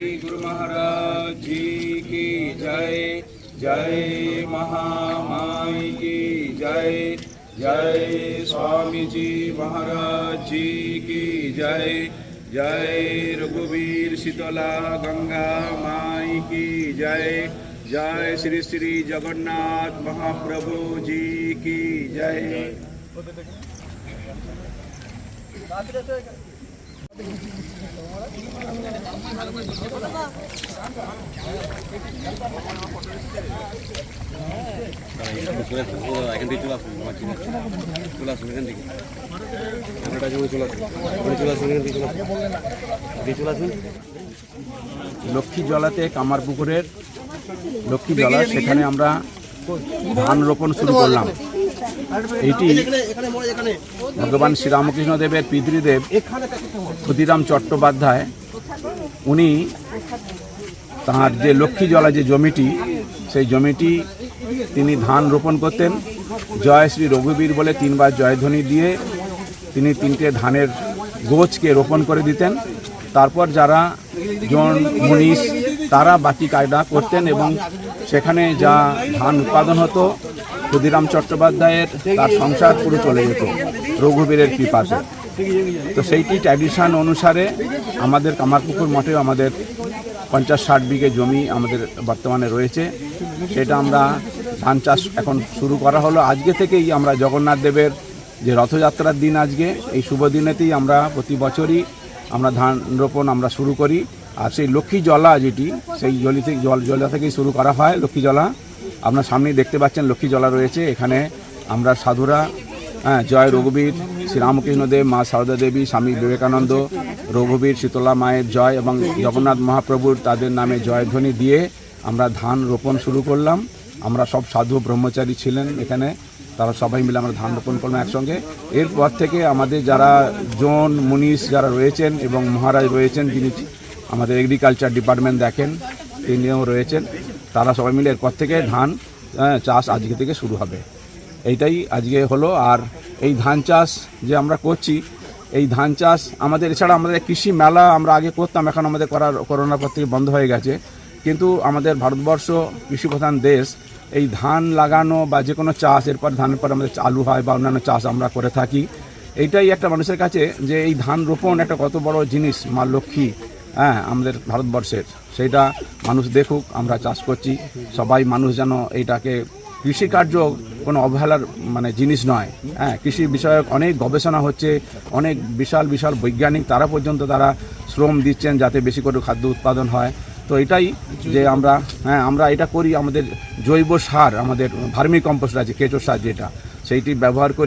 गुरु महाराज जी की जय जय महामाई की जय जय स्वामी जी महाराज जी की जय जय रघुवीर शीतला गंगा माई की जय जय श्री श्री जगन्नाथ महाप्रभु जी की जय। লক্ষ্মী জলাতে কামার পুকুরের লক্ষ্মী জলা সেখানে আমরা ধান রোপণ শুরু করলাম। এইটি ভগবান শ্রীরামকৃষ্ণ দেবের পিতৃদেব ক্ষুদিরাম চট্টোপাধ্যায়। উনি তাঁর যে লক্ষ্মী জলা যে জমিটি, সেই জমিটি তিনি ধান রোপণ করতেন। জয় শ্রী রঘুবীর বলে তিনবার জয়ধ্বনি দিয়ে তিনি তিনটে ধানের গোছকে রোপণ করে দিতেন। তারপর যারা জন মুনিশ তারা বাকি কায়দা করতেন এবং সেখানে যা ধান উৎপাদন হতো ক্ষুদিরাম চট্টোপাধ্যায়ের তার সংসার পুরো চলে যেত, রঘুবীরের কৃপাতে। তো সেইটি ট্র্যাডিশন অনুসারে আমাদের কামারপুকুর মঠেও আমাদের পঞ্চাশ ষাট বিঘে জমি আমাদের বর্তমানে রয়েছে। সেটা আমরা ধান চাষ এখন শুরু করা হলো। আজকে থেকেই আমরা জগন্নাথ দেবের যে রথযাত্রার দিন আজকে, এই শুভ দিনেতেই আমরা প্রতি বছরই আমরা ধান রোপণ আমরা শুরু করি। আর সেই লক্ষ্মী জলা যেটি, সেই জলি থেকে জল, জলা থেকেই শুরু করা হয় লক্ষ্মী জলা। আপনার সামনেই দেখতে পাচ্ছেন লক্ষ্মী জলা রয়েছে। এখানে আমরা সাধুরা হ্যাঁ জয় রঘুবীর শ্রীরামকৃষ্ণ দেব, মা সারদা দেবী, স্বামী বিবেকানন্দ, রঘুবীর, শীতলা মায়ের জয় এবং জগন্নাথ মহাপ্রভুর তাদের নামে জয়ধ্বনি দিয়ে আমরা ধান রোপণ শুরু করলাম। আমরা সব সাধু ব্রহ্মচারী ছিলেন এখানে। তারা সবাই মিলে আমরা ধান রোপণ করলাম একসঙ্গে। এরপর থেকে আমাদের যারা জন, মুনিশ যারা রয়েছেন এবং মহারাজ রয়েছেন, যিনি আমাদের এগ্রিকালচার ডিপার্টমেন্ট দেখেন, তিনিও রয়েছেন। তারা সবাই মিলে এরপর থেকে ধান চাষ আজকে থেকে শুরু হবে। এইটাই আজকে হলো। আর এই ধান চাষ যে আমরা করছি, এই ধান চাষ আমাদের, এছাড়া আমাদের কৃষি মেলা আমরা আগে করতাম, এখন আমাদের করার করোনার পর থেকে বন্ধ হয়ে গেছে। কিন্তু আমাদের ভারতবর্ষ কৃষিপ্রধান দেশ, এই ধান লাগানো বা যে কোনো চাষ, এরপর ধানের পর আমাদের আলু হয় বা অন্যান্য চাষ আমরা করে থাকি। এইটাই একটা মানুষের কাছে যে এই ধান রোপণ একটা কত বড় জিনিস, মা লক্ষ্মী। হ্যাঁ আমাদের ভারতবর্ষের। সেইটা মানুষ দেখুক, আমরা চাষ করছি। সবাই মানুষ যেন এইটাকে কৃষিকার্য কোনো অবহেলার মানে জিনিস নয়। হ্যাঁ কৃষি বিষয়ক অনেক গবেষণা হচ্ছে, অনেক বিশাল বিশাল বৈজ্ঞানিক তারা পর্যন্ত তারা শ্রম দিচ্ছেন যাতে বেশি করে খাদ্য উৎপাদন হয়। তো এটাই যে আমরা হ্যাঁ আমরা এটা করি, আমাদের জৈব সার, আমাদের ভার্মি কম্পোস্ট আছে, কেঁচো সার যেটা, সেইটি ব্যবহার করি।